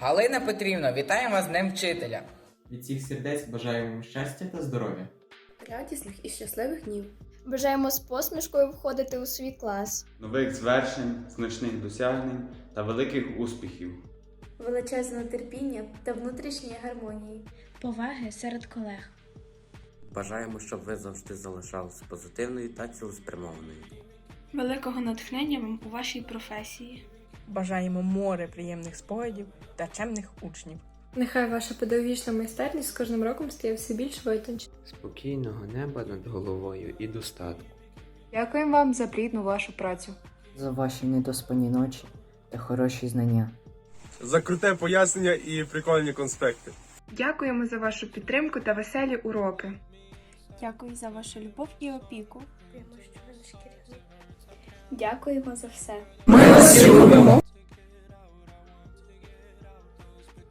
Галина Петрівна, вітаємо вас з Днем вчителя. Від всіх сердець бажаємо щастя та здоров'я. радісних і щасливих днів. Бажаємо з посмішкою входити у свій клас. нових звершень, значних досягнень та великих успіхів. величезного терпіння та внутрішньої гармонії. поваги серед колег. Бажаємо, щоб ви завжди залишалися позитивною та цілеспрямованою. Великого натхнення вам у вашій професії. Бажаємо море приємних спогадів та чемних учнів. Нехай ваша педагогічна майстерність з кожним роком стає все більш витонченою. спокійного неба над головою і достатку. Дякуємо вам за плідну вашу працю. за ваші недоспані ночі та хороші знання. За круте пояснення і прикольні конспекти. Дякуємо за вашу підтримку та веселі уроки. Дякую за вашу любов і опіку. Дякуємо за все. ciúme